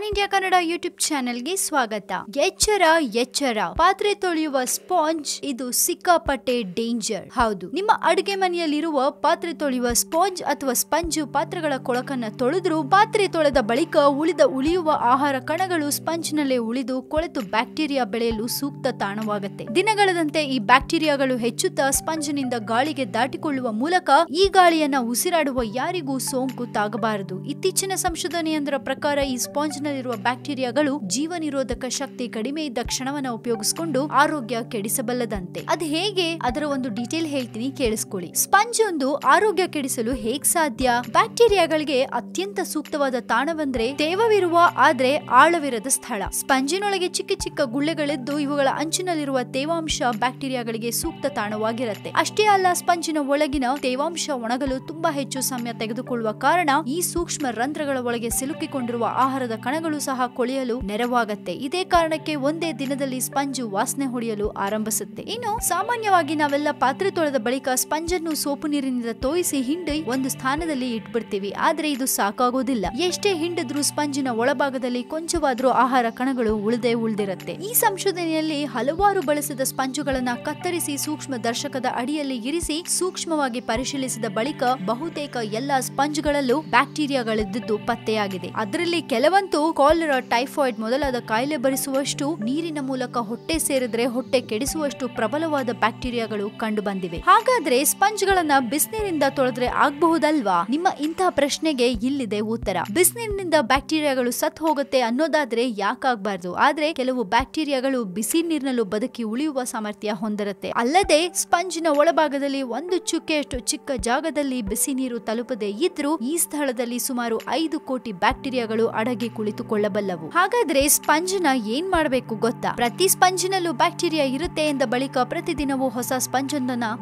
One India Kannada YouTube ಚಾನೆಲ್ಗೆ ಸ್ವಾಗತ. ಎಚ್ಚರ ಎಚ್ಚರ. ಪಾತ್ರೆ ತೊಳೆಯುವ ಸ್ಪಾಂಜ್, ಇದು ಸಿಕ್ಕಾಪಟ್ಟೆ ಡೇಂಜರ್. ಹೌದು, ನಿಮ್ಮ ಅಡುಗೆ ಮನೆಯಲ್ಲಿರುವ ಪಾತ್ರೆ ತೊಳೆಯುವ ಸ್ಪಾಂಜ್ ಅಥವಾ ಸ್ಪಂಜ್ ಪಾತ್ರೆಗಳ ಕೊಳಕನ್ನ ತೊಳೆದ್ರು ಪಾತ್ರೆ ತೊಳೆದ ಬಳಿಕ ಉಳಿದ ಉಳಿಯುವ ಆಹಾರ ಕಣಗಳು ಸ್ಪಂಜ್ ನಲ್ಲೇ ಉಳಿದು ಕೊಳೆತು ಬ್ಯಾಕ್ಟೀರಿಯಾ ಬೆಳೆಯಲು ಸೂಕ್ತ ತಾಣವಾಗುತ್ತೆ. ದಿನಗಳದಂತೆ ಈ ಬ್ಯಾಕ್ಟೀರಿಯಾಗಳು ಹೆಚ್ಚುತ್ತಾ ಸ್ಪಂಜಿನಿಂದ ಗಾಳಿಗೆ ದಾಟಿಕೊಳ್ಳುವ ಮೂಲಕ ಈ ಗಾಳಿಯನ್ನ ಉಸಿರಾಡುವ ಯಾರಿಗೂ ಸೋಂಕು ತಾಗಬಾರದು. ಇತ್ತೀಚಿನ ಸಂಶೋಧನೆಯೊಂದರ ಪ್ರಕಾರ ಈ ಸ್ಪಾಂಜ್ ನಲ್ಲಿರುವ ಬ್ಯಾಕ್ಟೀರಿಯಾಗಳು ಜೀವ ನಿರೋಧಕ ಶಕ್ತಿ ಕಡಿಮೆ ಇದ್ದ ಕ್ಷಣವನ್ನ ಉಪಯೋಗಿಸಿಕೊಂಡು ಆರೋಗ್ಯ ಕೆಡಿಸಬಲ್ಲದಂತೆ. ಅದು ಹೇಗೆ? ಅದರ ಒಂದು ಡೀಟೇಲ್ ಹೇಳ್ತೀನಿ, ಕೇಳಿಸ್ಕೊಳ್ಳಿ. ಸ್ಪಂಜ್ ಒಂದು ಆರೋಗ್ಯ ಕೆಡಿಸಲು ಹೇಗ್ ಸಾಧ್ಯ? ಬ್ಯಾಕ್ಟೀರಿಯಾಗಳಿಗೆ ಅತ್ಯಂತ ಸೂಕ್ತವಾದ ತಾಣವೆಂದ್ರೆ ತೇವವಿರುವ, ಆದ್ರೆ ಆಳವಿರದ ಸ್ಥಳ. ಸ್ಪಂಜಿನೊಳಗೆ ಚಿಕ್ಕ ಚಿಕ್ಕ ಗುಳ್ಳೆಗಳಿದ್ದು ಇವುಗಳ ಅಂಚಿನಲ್ಲಿರುವ ತೇವಾಂಶ ಬ್ಯಾಕ್ಟೀರಿಯಾಗಳಿಗೆ ಸೂಕ್ತ ತಾಣವಾಗಿರುತ್ತೆ. ಅಷ್ಟೇ ಅಲ್ಲ, ಸ್ಪಂಜಿನ ಒಳಗಿನ ತೇವಾಂಶ ಒಣಗಲು ತುಂಬಾ ಹೆಚ್ಚು ಸಮಯ ತೆಗೆದುಕೊಳ್ಳುವ ಕಾರಣ ಈ ಸೂಕ್ಷ್ಮ ರಂಧ್ರಗಳ ಒಳಗೆ ಸಿಲುಕಿಕೊಂಡಿರುವ ಆಹಾರದ ಕಣಗಳು ಸಹ ಕೊಳೆಯಲು ನೆರವಾಗತ್ತೆ. ಇದೇ ಕಾರಣಕ್ಕೆ ಒಂದೇ ದಿನದಲ್ಲಿ ಸ್ಪಂಜು ವಾಸನೆ ಹೊಡೆಯಲು ಆರಂಭಿಸುತ್ತೆ. ಇನ್ನು ಸಾಮಾನ್ಯವಾಗಿ ನಾವೆಲ್ಲ ಪಾತ್ರೆ ತೊಳೆದ ಬಳಿಕ ಸ್ಪಂಜನ್ನು ಸೋಪು ನೀರಿನಿಂದ ತೋಯಿಸಿ ಹಿಂಡಿ ಒಂದು ಸ್ಥಾನದಲ್ಲಿ ಇಟ್ಬಿಡ್ತೀವಿ. ಆದ್ರೆ ಇದು ಸಾಕಾಗೋದಿಲ್ಲ. ಎಷ್ಟೇ ಹಿಂಡಿದ್ರೂ ಸ್ಪಂಜಿನ ಒಳಭಾಗದಲ್ಲಿ ಕೊಂಚವಾದ್ರೂ ಆಹಾರ ಕಣಗಳು ಉಳಿದೇ ಉಳಿದಿರುತ್ತೆ. ಈ ಸಂಶೋಧನೆಯಲ್ಲಿ ಹಲವಾರು ಬಳಸಿದ ಸ್ಪಂಜುಗಳನ್ನ ಕತ್ತರಿಸಿ ಸೂಕ್ಷ್ಮ ದರ್ಶಕದ ಅಡಿಯಲ್ಲಿ ಇರಿಸಿ ಸೂಕ್ಷ್ಮವಾಗಿ ಪರಿಶೀಲಿಸಿದ ಬಳಿಕ ಬಹುತೇಕ ಎಲ್ಲಾ ಸ್ಪಂಜ್ಗಳಲ್ಲೂ ಬ್ಯಾಕ್ಟೀರಿಯಾಗಳಿದ್ದು ಪತ್ತೆಯಾಗಿದೆ. ಅದರಲ್ಲಿ ಕೆಲವಂತೂ ಕಾಲರಾ ಟೈಫಾಯ್ಡ್ ಮೊದಲಾದ ಕಾಯಿಲೆ ಬರಿಸುವಷ್ಟು ನೀರಿನ ಮೂಲಕ ಹೊಟ್ಟೆ ಸೇರಿದ್ರೆ ಹೊಟ್ಟೆ ಕೆಡಿಸುವಷ್ಟು ಪ್ರಬಲವಾದ ಬ್ಯಾಕ್ಟೀರಿಯಾಗಳು ಕಂಡು ಬಂದಿವೆ ಹಾಗಾದ್ರೆ ಸ್ಪಂಜ್ಗಳನ್ನ ಬಿಸಿನೀರಿಂದ ತೊಳೆದ್ರೆ ಆಗಬಹುದಲ್ವಾ? ನಿಮ್ಮ ಇಂತಹ ಪ್ರಶ್ನೆಗೆ ಇಲ್ಲಿದೆ ಉತ್ತರ. ಬಿಸಿನೀರಿನಿಂದ ಬ್ಯಾಕ್ಟೀರಿಯಾಗಳು ಸತ್ ಹೋಗುತ್ತೆ ಅನ್ನೋದಾದ್ರೆ ಯಾಕಾಗಬಾರ್ದು ಆದ್ರೆ ಕೆಲವು ಬ್ಯಾಕ್ಟೀರಿಯಾಗಳು ಬಿಸಿ ನೀರಿನಲ್ಲೂ ಬದುಕಿ ಉಳಿಯುವ ಸಾಮರ್ಥ್ಯ ಹೊಂದಿರುತ್ತೆ. ಅಲ್ಲದೆ ಸ್ಪಂಜಿನ ಒಳಭಾಗದಲ್ಲಿ ಒಂದು ಚುಕ್ಕೆಯಷ್ಟು ಚಿಕ್ಕ ಜಾಗದಲ್ಲಿ ಬಿಸಿ ನೀರು ತಲುಪದೇ ಇದ್ರೂ ಈ ಸ್ಥಳದಲ್ಲಿ ಸುಮಾರು ಐದು ಕೋಟಿ ಬ್ಯಾಕ್ಟೀರಿಯಾಗಳು ಅಡಗಿ ಕುಳಿತುಕೊಳ್ಳಬಲ್ಲವು. ಹಾಗಾದ್ರೆ ಸ್ಪಂಜ್ನ ಏನ್ ಮಾಡಬೇಕು ಗೊತ್ತಾ? ಪ್ರತಿ ಸ್ಪಂಜಿನಲ್ಲೂ ಬ್ಯಾಕ್ಟೀರಿಯಾ ಇರುತ್ತೆ ಎಂದ ಬಳಿಕ ಪ್ರತಿದಿನವೂ ಹೊಸ ಸ್ಪಂಜ್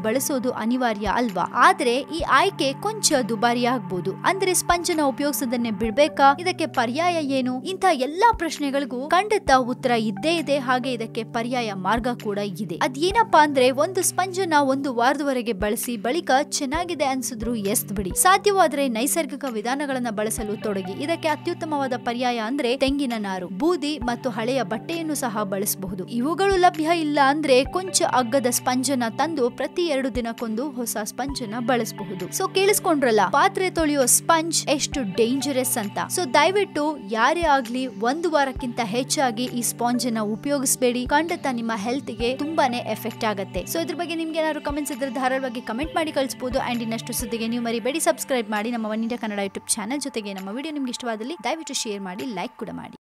ಬಳಸೋದು ಅನಿವಾರ್ಯ ಅಲ್ವಾ? ಆದ್ರೆ ಈ ಆಯ್ಕೆ ಕೊಂಚ ದುಬಾರಿ ಆಗ್ಬೋದು. ಅಂದ್ರೆ ಸ್ಪಂಜನ ಉಪಯೋಗಿಸೋದನ್ನೇ ಬಿಡ್ಬೇಕಾ? ಇದಕ್ಕೆ ಪರ್ಯಾಯ ಏನು? ಇಂಥ ಎಲ್ಲಾ ಪ್ರಶ್ನೆಗಳಿಗೂ ಖಂಡಿತ ಉತ್ತರ ಇದ್ದೇ ಇದೆ. ಹಾಗೆ ಇದಕ್ಕೆ ಪರ್ಯಾಯ ಮಾರ್ಗ ಕೂಡ ಇದೆ. ಅದೇನಪ್ಪಾ ಅಂದ್ರೆ ಒಂದು ಸ್ಪಂಜನ್ನ ಒಂದು ವಾರದವರೆಗೆ ಬಳಸಿ ಬಳಿಕ ಚೆನ್ನಾಗಿದೆ ಅನ್ಸಿದ್ರು ಎಸ್ತ್ ಬಿಡಿ. ಸಾಧ್ಯವಾದ್ರೆ ನೈಸರ್ಗಿಕ ವಿಧಾನಗಳನ್ನ ಬಳಸಲು ತೊಡಗಿ. ಇದಕ್ಕೆ ಅತ್ಯುತ್ತಮವಾದ ಪರ್ಯಾಯ ಅಂದ್ರೆ ತೆಂಗಿನ ನಾರು, ಬೂದಿ ಮತ್ತು ಹಳೆಯ ಬಟ್ಟೆಯನ್ನು ಸಹ ಬಳಸಬಹುದು. ಇವುಗಳು ಲಭ್ಯ ಇಲ್ಲ ಅಂದ್ರೆ ಕೊಂಚ ಅಗ್ಗದ ಸ್ಪಂಜನ ತಂದು ಪ್ರತಿ ಎರಡು ದಿನಕ್ಕೊಂದು ಹೊಸ ಸ್ಪಂಜನ ಬಳಸಬಹುದು. ಸೊ ಕೇಳಿಸ್ಕೊಂಡ್ರಲ್ಲ, ಪಾತ್ರೆ ತೊಳೆಯುವ ಸ್ಪಂಜ್ ಎಷ್ಟು ಡೇಂಜರಸ್ ಅಂತ. ಸೊ ದಯವಿಟ್ಟು ಯಾರೇ ಆಗ್ಲಿ ಒಂದು ವಾರಕ್ಕಿಂತ ಹೆಚ್ಚಾಗಿ ಈ ಸ್ಪಾಂಜ್ ಅನ್ನ ಉಪಯೋಗಿಸಬೇಡಿ. ಖಂಡಿತ ನಿಮ್ಮ ಹೆಲ್ತ್ಗೆ ತುಂಬಾನೇ ಎಫೆಕ್ಟ್ ಆಗುತ್ತೆ. ಸೊ ಇದ್ರ ಬಗ್ಗೆ ನಿಮ್ಗೆ ಏನಾದ್ರು ಕಮೆಂಟ್ಸ್ ಇದ್ರೆ ಧಾರಾಳವಾಗಿ ಕಮೆಂಟ್ ಮಾಡಿ ಕಳಿಸಬಹುದು ಅಂಡ್ ಇನ್ನಷ್ಟು ಸುದ್ದಿಗೆ ನೀವು ಮರಿಬೇಡಿ. ಸಬ್ಸ್ಕ್ರೈಬ್ ಮಾಡಿ ನಮ್ಮ one India Kannada YouTube channel ಜೊತೆಗೆ ನಮ್ಮ ವಿಡಿಯೋ ನಿಮ್ಗೆ ಇಷ್ಟವಾದಲ್ಲಿ ದಯವಿಟ್ಟು ಶೇರ್ ಮಾಡಿ ಲೈಕ್ ಕೂಡ ಮಾಡಿ.